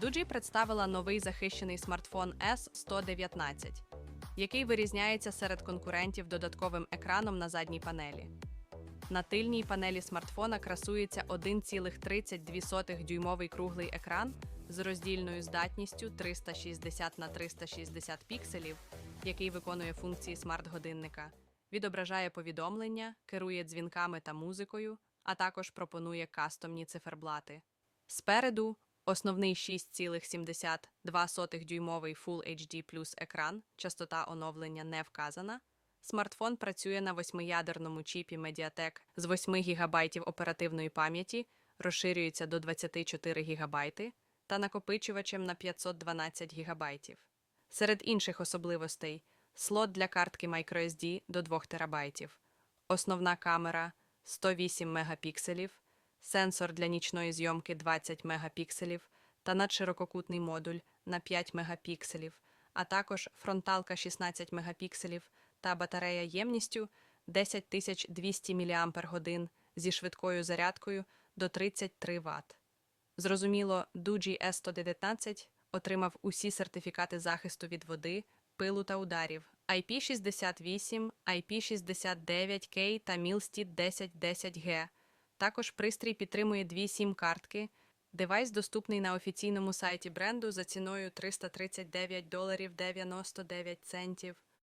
Дуджі представила новий захищений смартфон S119, який вирізняється серед конкурентів додатковим екраном на задній панелі. На тильній панелі смартфона красується 1,32 дюймовий круглий екран з роздільною здатністю 360 на 360 пікселів, який виконує функції смарт-годинника, відображає повідомлення, керує дзвінками та музикою, а також пропонує кастомні циферблати. Спереду основний 6,72 дюймовий Full HD Plus екран, частота оновлення не вказана. Смартфон працює на восьмиядерному чіпі Mediatek з 8 ГБ оперативної пам'яті, розширюється до 24 ГБ та накопичувачем на 512 ГБ. Серед інших особливостей слот для картки microSD до 2 ТБ, основна камера 108 мегапікселів, сенсор для нічної зйомки 20 мегапікселів та надширококутний модуль на 5 мегапікселів, а також фронталка 16 мегапікселів та батарея ємністю 10200 мАч зі швидкою зарядкою до 33 Вт. Зрозуміло, Duji S119 отримав усі сертифікати захисту від води, пилу та ударів IP68, IP69K та Milstead 1010G. Також пристрій підтримує дві сім-картки. Девайс доступний на офіційному сайті бренду за ціною 339 доларів 99 центів.